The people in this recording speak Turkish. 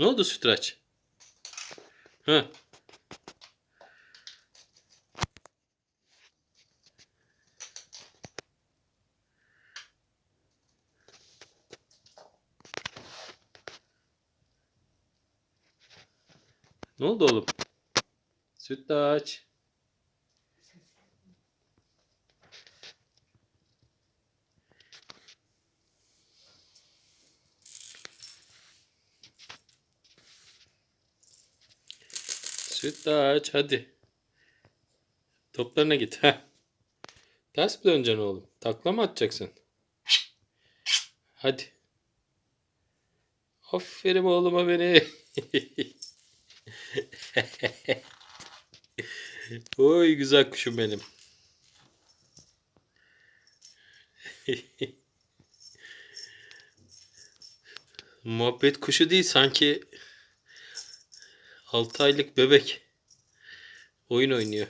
Ne oldu sütlaç? Ha. Ne oldu oğlum? Sütlaç. Sütlaç hadi. Toplarına git. Heh. Ters mi döneceksin oğlum? Takla mı atacaksın? Hadi. Aferin oğluma beni. Oy güzel kuşum benim. Muhabbet kuşu değil sanki 6 aylık bebek oyun oynuyor.